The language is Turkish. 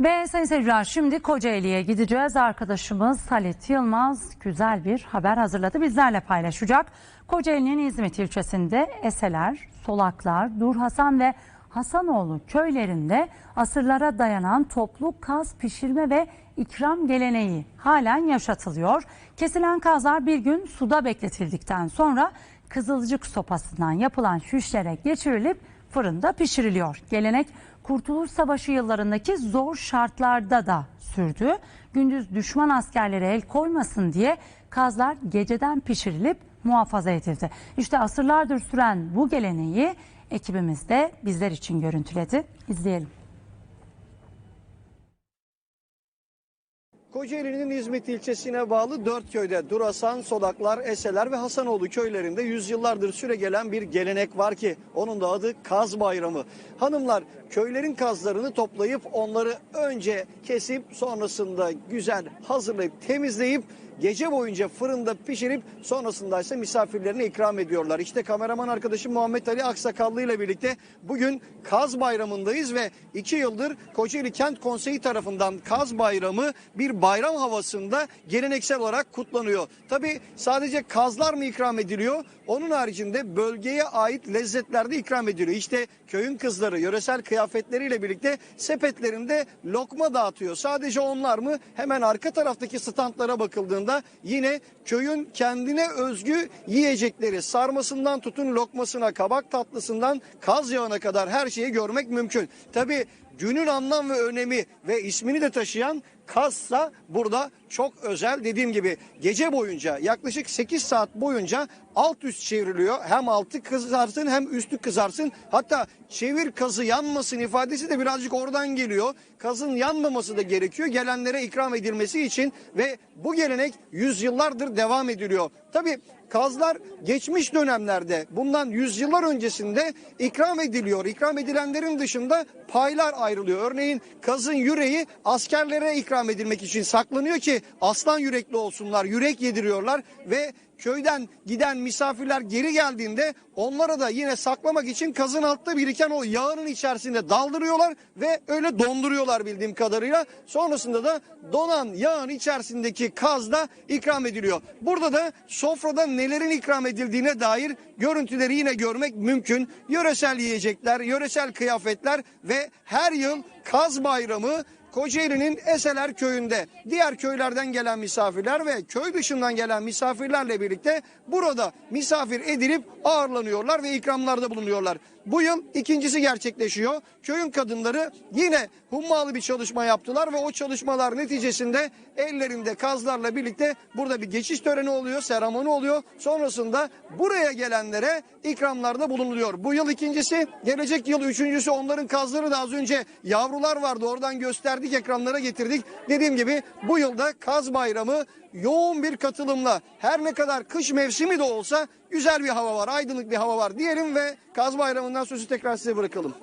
Ve sayın seyirciler şimdi Kocaeli'ye gideceğiz. Arkadaşımız Halit Yılmaz güzel bir haber hazırladı. Bizlerle paylaşacak. Kocaeli'nin İzmit ilçesinde Eseler, Solaklar, Dur Hasan ve Hasanoğlu köylerinde asırlara dayanan toplu kaz pişirme ve ikram geleneği halen yaşatılıyor. Kesilen kazlar bir gün suda bekletildikten sonra kızılcık sopasından yapılan şişlere geçirilip fırında pişiriliyor. Gelenek Kurtuluş Savaşı yıllarındaki zor şartlarda da sürdü. Gündüz düşman askerleri el koymasın diye kazlar geceden pişirilip muhafaza edildi. İşte asırlardır süren bu geleneği ekibimiz de bizler için görüntüledi. İzleyelim. Kocaeli'nin İzmit ilçesine bağlı dört köyde Durasan, Sodaklar, Eseler ve Hasanoğlu köylerinde yüzyıllardır süre gelen bir gelenek var ki onun da adı Kaz Bayramı. Hanımlar köylerin kazlarını toplayıp onları önce kesip sonrasında güzel hazırlayıp temizleyip gece boyunca fırında pişirip sonrasında ise misafirlerine ikram ediyorlar. İşte kameraman arkadaşım Muhammed Ali Aksakallı ile birlikte bugün Kaz Bayramı'ndayız ve iki yıldır Kocaeli Kent Konseyi tarafından Kaz Bayramı bir bayram havasında geleneksel olarak kutlanıyor. Tabi sadece kazlar mı ikram ediliyor? Onun haricinde bölgeye ait lezzetler de ikram ediliyor. İşte köyün kızları yöresel kıyafetleriyle birlikte sepetlerinde lokma dağıtıyor. Sadece onlar mı? Hemen arka taraftaki standlara bakıldığında yine köyün kendine özgü yiyecekleri sarmasından tutun lokmasına, kabak tatlısından kaz yağına kadar her şeyi görmek mümkün. Tabi günün anlam ve önemi ve ismini de taşıyan Kazsa burada çok özel dediğim gibi gece boyunca yaklaşık 8 saat boyunca alt üst çevriliyor. Hem altı kızarsın hem üstü kızarsın. Hatta çevir kazı yanmasın ifadesi de birazcık oradan geliyor. Kazın yanmaması da gerekiyor gelenlere ikram edilmesi için ve bu gelenek yüzyıllardır devam ediliyor. Tabii kazlar geçmiş dönemlerde bundan yüzyıllar öncesinde ikram ediliyor. İkram edilenlerin dışında paylar ayrılıyor. Örneğin kazın yüreği askerlere ikram edilmek için saklanıyor ki aslan yürekli olsunlar. Yürek yediriyorlar ve köyden giden misafirler geri geldiğinde onlara da yine saklamak için kazın altta biriken o yağının içerisinde daldırıyorlar ve öyle donduruyorlar bildiğim kadarıyla. Sonrasında da donan yağın içerisindeki kaz da ikram ediliyor. Burada da sofrada nelerin ikram edildiğine dair görüntüleri yine görmek mümkün. Yöresel yiyecekler, yöresel kıyafetler ve her yıl kaz bayramı Kocaeli'nin Eseler köyünde diğer köylerden gelen misafirler ve köy dışından gelen misafirlerle birlikte burada misafir edilip ağırlanıyorlar ve ikramlarda bulunuyorlar. Bu yıl ikincisi gerçekleşiyor. Köyün kadınları yine hummalı bir çalışma yaptılar ve o çalışmalar neticesinde ellerinde kazlarla birlikte burada bir geçiş töreni oluyor, seremoni oluyor. Sonrasında buraya gelenlere ikramlarda bulunuluyor. Bu yıl ikincisi, gelecek yıl üçüncüsü onların kazları da az önce yavrular vardı. Oradan gösterdik ekranlara getirdik. Dediğim gibi bu yılda kaz bayramı yoğun bir katılımla her ne kadar kış mevsimi de olsa güzel bir hava var, aydınlık bir hava var diyelim ve Kaz Bayramı'ndan sözü tekrar size bırakalım.